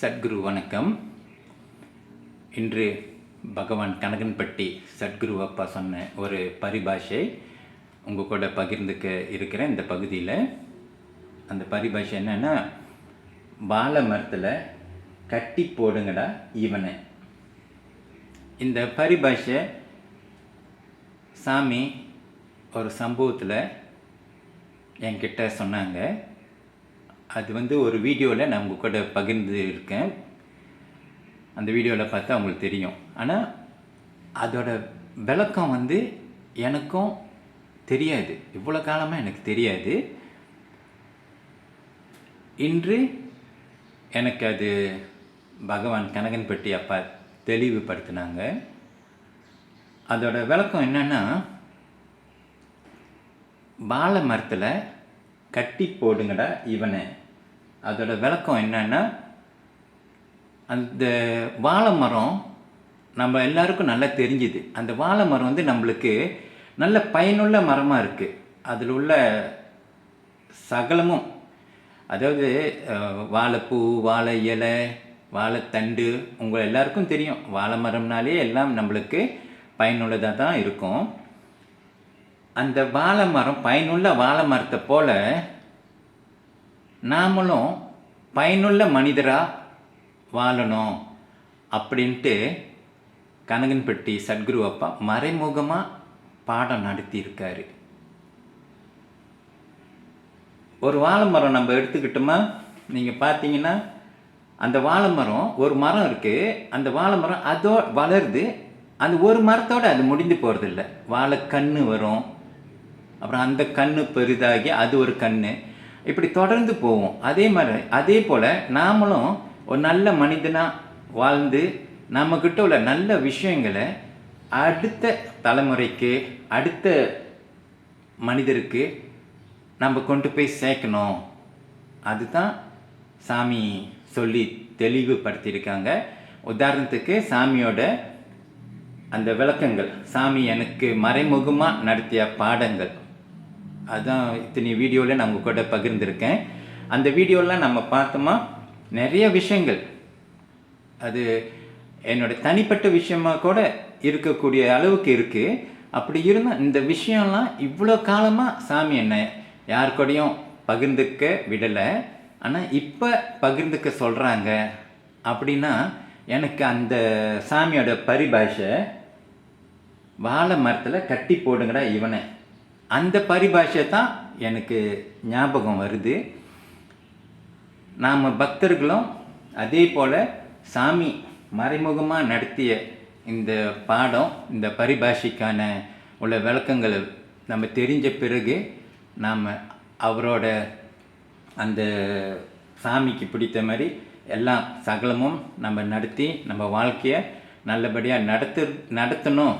சத்குரு வணக்கம். இன்று பகவான் கனகன்பட்டி சத்குரு அப்பா சொன்ன ஒரு பரிபாஷை உங்கள் கூட பகிர்ந்துக்க இருக்கிற இந்த பகுதியில். அந்த பரிபாஷை என்னென்னா வாழை மரத்தில் கட்டி போடுங்கடா இவனை. இந்த பரிபாஷை சாமி ஒரு சம்பவத்தில் என்கிட்ட சொன்னாங்க. அது வந்து ஒரு வீடியோவில் நான் உங்கள் கூட பகிர்ந்து இருக்கேன் அந்த வீடியோவில் பார்த்தா அவங்களுக்கு தெரியும். ஆனால் அதோட விளக்கம் வந்து எனக்கும் தெரியாது. இவ்வளோ காலமாக எனக்கு தெரியாது. இன்று எனக்கு அது பகவான் கனகன்பட்டி அப்பா தெளிவுபடுத்தினாங்க. அதோட விளக்கம் என்னென்னா வாழை மரத்தில் கட்டி போடுங்கடா இவனை. அதோட விளக்கம் என்னன்னா அந்த வாழை மரம் நம்ம எல்லாருக்கும் நல்லா தெரிஞ்சுது. அந்த வாழை மரம் வந்து நம்மளுக்கு நல்ல பயனுள்ள மரமாக இருக்குது அதில் உள்ள சகலமும் அதாவது வாழைப்பூ வாழை இலை வாழைத்தண்டு உங்கள் எல்லாருக்கும் தெரியும். வாழை மரம்னாலே எல்லாம் நம்மளுக்கு பயனுள்ளதாக தான் இருக்கும். அந்த வாழை மரம் பயனுள்ள வாழை மரத்தை போல் நாமளும் பயனுள்ள மனிதராக வாழணும் அப்படின்ட்டு கனகன்பட்டி சத்குரு அப்பா மறைமுகமாக பாடம் நடத்தியிருக்காரு. ஒரு வாழை மரம் நம்ம எடுத்துக்கிட்டோமா? நீங்கள் பார்த்தீங்கன்னா அந்த வாழை மரம் ஒரு மரம் இருக்குது அந்த வாழை மரம் அதோ வளருது. அந்த ஒரு மரத்தோடு அது முடிந்து போகிறதில்ல வாழை கன்று வரும். அப்புறம் அந்த கன்று பெரிதாகி அது ஒரு கன்று இப்படி தொடர்ந்து போவோம். அதே மாதிரி அதே போல் நாமளும் ஒரு நல்ல மனிதனாக வாழ்ந்து நம்மக்கிட்ட உள்ள நல்ல விஷயங்களை அடுத்த தலைமுறைக்கு அடுத்த மனிதருக்கு நம்ம கொண்டு போய் சேர்க்கணும். அதுதான் சாமி சொல்லி தெளிவுபடுத்தியிருக்காங்க. உதாரணத்துக்கு சாமியோட அந்த விளக்கங்கள் சாமி எனக்கு மறைமுகமாக நடத்திய பாடங்கள். அதுதான் இத்தனை வீடியோவில் நான் உங்கள் கூட பகிர்ந்திருக்கேன். அந்த வீடியோலாம் நம்ம பார்த்தோமா நிறைய விஷயங்கள். அது என்னோட தனிப்பட்ட விஷயமா கூட இருக்கக்கூடிய அளவுக்கு இருக்குது அப்படி இருந்தால் இந்த விஷயம்லாம் இவ்வளோ காலமாக சாமி என்னை யார் கூடயும் பகிர்ந்துக்க விடலை. ஆனால் இப்போ பகிர்ந்துக்க சொல்கிறாங்க அப்படின்னா எனக்கு அந்த சாமியோட பரிபாஷை வாழை மரத்தில் கட்டி போடுங்கடா இவனை. அந்த பரிபாஷை தான் எனக்கு ஞாபகம் வருது. நாம் பக்தர்களும் அதே போல் சாமி மறைமுகமாக நடத்திய இந்த பாடம் இந்த பரிபாஷைக்கான உள்ள விளக்கங்களை நம்ம தெரிஞ்ச பிறகு நாம் அவரோட அந்த சாமிக்கு பிடித்த மாதிரி எல்லாம் சகலமும் நம்ம நடத்தி நம்ம வாழ்க்கையை நல்லபடியாக நடத்து நடத்தணும்.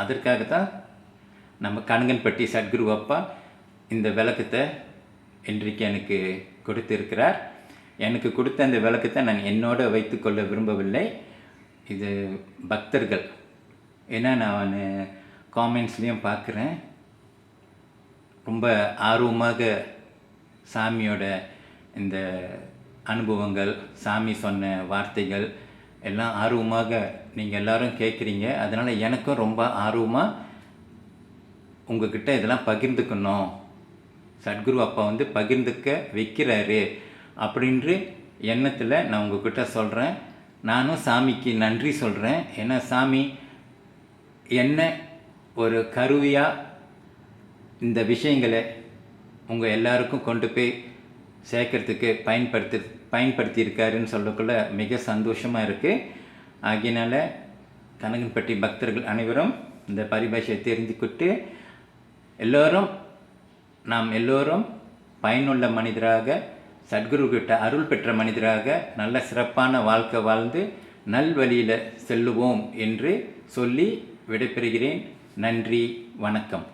அதற்காக தான் நம்ம கனகன்பட்டி சத்குரு அப்பா இந்த விளக்கத்தை இன்றைக்கு எனக்கு கொடுத்திருக்கிறார். எனக்கு கொடுத்த அந்த விளக்கத்தை நான் என்னோட வைத்துக்கொள்ள விரும்பவில்லை. இது பக்தர்கள். ஏன்னா நான் காமெண்ட்ஸ்லேயும் பார்க்குறேன். ரொம்ப ஆர்வமாக சாமியோட இந்த அனுபவங்கள் சாமி சொன்ன வார்த்தைகள் எல்லாம் ஆர்வமாக நீங்கள் எல்லோரும் கேட்குறீங்க. அதனால் எனக்கும் ரொம்ப ஆர்வமாக உங்ககிட்ட இதெல்லாம் பகிர்ந்துக்கணும். சத்குரு அப்பா வந்து பகிர்ந்துக்க வைக்கிறாரு அப்படின்ற எண்ணத்தில் நான் உங்ககிட்ட சொல்கிறேன் நானும் சாமிக்கு நன்றி சொல்கிறேன் ஏன்னா சாமி என்ன ஒரு கருவியாக இந்த விஷயங்களை உங்கள் எல்லாருக்கும் கொண்டு போய் சேர்க்கறதுக்கு பயன்படுத்தி பயன்படுத்தியிருக்காருன்னு சொல்லக்குள்ள மிக சந்தோஷமாக இருக்குது ஆகையினால் கனகன்பட்டி பக்தர்கள் அனைவரும் இந்த பரிபாஷையை தெரிஞ்சுக்கிட்டு எல்லோரும் நாம் எல்லோரும் பயனுள்ள மனிதராக சத்குரு கிட்ட அருள் பெற்ற மனிதராக நல்ல சிறப்பான வாழ்க்கை வாழ்ந்து நல்வழியில் செல்லுவோம் என்று சொல்லி விடைபெறுகிறேன். நன்றி வணக்கம்.